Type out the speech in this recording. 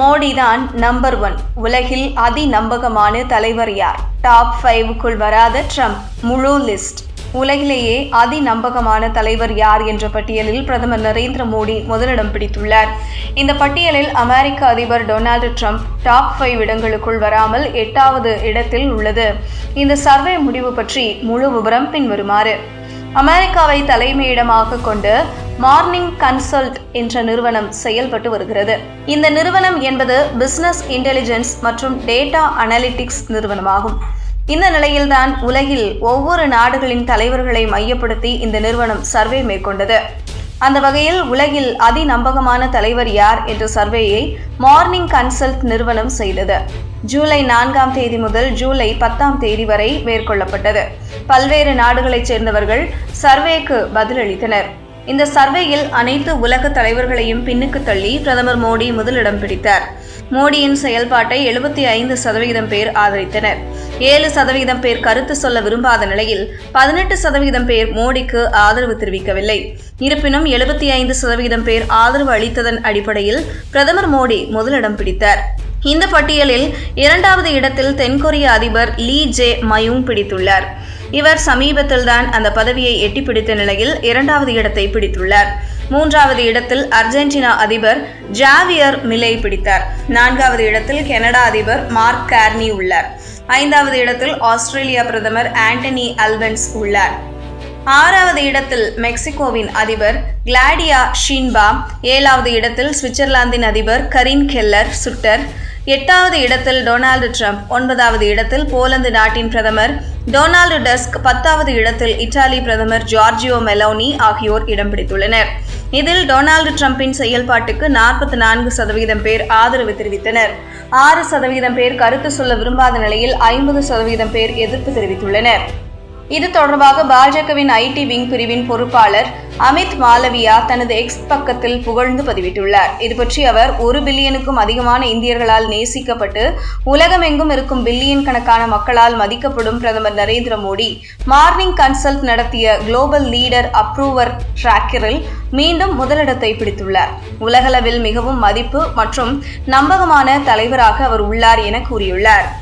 மோடி தான் number one உலகில் அதிநம்பகமான தலைவர் யார்? டாப் ஃபைவுக்குள் வராத ட்ரம்ப் முழு லிஸ்ட் உலகிலேயே அதி நம்பகமான தலைவர் யார் என்ற பட்டியலில் பிரதமர் நரேந்திர மோடி முதலிடம் பிடித்துள்ளார். இந்த பட்டியலில் அமெரிக்க அதிபர் டொனால்டு ட்ரம்ப் டாப் ஃபைவ் இடங்களுக்குள் வராமல் எட்டாவது இடத்தில் உள்ளது. இந்த சர்வே முடிவு பற்றி முழு விவரம் பின்வருமாறு. அமெரிக்காவை தலைமையிடமாக கொண்டு மார்னிங் கன்சல்ட் என்ற நிறுவனம் செயல்பட்டு வருகிறது. இந்த நிறுவனம் என்பது பிசினஸ் இன்டெலிஜென்ஸ் மற்றும் டேட்டா அனலிட்டிக்ஸ் நிறுவனமாகும். இந்த நிலையில்தான் உலகில் ஒவ்வொரு நாடுகளின் தலைவர்களை மையப்படுத்தி இந்த நிறுவனம் சர்வே மேற்கொண்டது. அந்த வகையில் உலகில் அதிநம்பகமான தலைவர் யார் என்ற சர்வேயை மார்னிங் கன்சல்ட் நிறுவனம் செய்தது. ஜூலை நான்காம் தேதி முதல் ஜூலை பத்தாம் தேதி வரை மேற்கொள்ளப்பட்டது. பல்வேறு நாடுகளைச் சேர்ந்தவர்கள் சர்வேக்கு பதிலளித்தனர். இந்த சர்வேயில் அனைத்து உலக தலைவர்களையும் பின்னுக்கு தள்ளி பிரதமர் மோடி முதலிடம் பிடித்தார். மோடியின் செயல்பாட்டை எழுபத்தி ஐந்து சதவிகிதம் பேர் ஆதரித்தனர். ஏழு சதவிகிதம் பேர் கருத்து சொல்ல விரும்பாத நிலையில் பதினெட்டு சதவிகிதம் பேர் மோடிக்கு ஆதரவு தெரிவிக்கவில்லை. இருப்பினும் எழுபத்தி ஐந்து சதவிகிதம் பேர் ஆதரவு அளித்ததன் அடிப்படையில் பிரதமர் மோடி முதலிடம் பிடித்தார். இந்த பட்டியலில் இரண்டாவது இடத்தில் தென்கொரிய அதிபர் லீ ஜே மயூங் பிடித்துள்ளார். இவர் சமீபத்தில்தான் அந்த பதவியை எட்டி பிடித்த நிலையில் இரண்டாவது இடத்தை பிடித்துள்ளார். மூன்றாவது இடத்தில் அர்ஜென்டினா அதிபர் ஜாவியர் மிலை பிடித்தார். நான்காவது இடத்தில் கனடா அதிபர் மார்க் கார்னி உள்ளார். ஐந்தாவது இடத்தில் ஆஸ்திரேலியா பிரதமர் ஆண்டனி அல்பன்ஸ் உள்ளார். ஆறாவது இடத்தில் மெக்சிகோவின் அதிபர் கிளாடியா ஷின்பா ஏழாவது இடத்தில் சுவிட்சர்லாந்தின் அதிபர் கரின் கெல்லர் சுட்டர் எட்டாவது இடத்தில் டொனால்டு ட்ரம்ப் ஒன்பதாவது இடத்தில் போலந்து நாட்டின் பிரதமர் டொனால்டு டஸ்க் பத்தாவது இடத்தில் இத்தாலி பிரதமர் ஜார்ஜியோ மெலோனி ஆகியோர் இடம் பிடித்துள்ளனர். இதில் டொனால்டு ட்ரம்பின் செயல்பாட்டுக்கு நாற்பத்தி நான்கு சதவீதம் பேர் ஆதரவு தெரிவித்தனர். ஆறு சதவீதம் பேர் கருத்து சொல்ல விரும்பாத நிலையில் ஐம்பது சதவீதம் பேர் எதிர்ப்பு தெரிவித்துள்ளனர். இது தொடர்பாக பாஜகவின் ஐடி விங் பிரிவின் பொறுப்பாளர் அமித் மாலவியா தனது எக்ஸ் பக்கத்தில் புகழ்ந்து பதிவிட்டுள்ளார். இது பற்றி அவர் ஒரு பில்லியனுக்கும் அதிகமான இந்தியர்களால் நேசிக்கப்பட்டு உலகமெங்கும் இருக்கும் பில்லியன் கணக்கான மக்களால் மதிக்கப்படும் பிரதமர் நரேந்திர மோடி. மார்னிங் கன்சல்ட் நடத்திய குளோபல் லீடர் அப்ரூவர் டிராக்கரில் மீண்டும் முதலிடத்தை பிடித்துள்ளார். உலகளவில் மிகவும் மதிப்பு மற்றும் நம்பகமான தலைவராக அவர் உள்ளார் என கூறியுள்ளார்.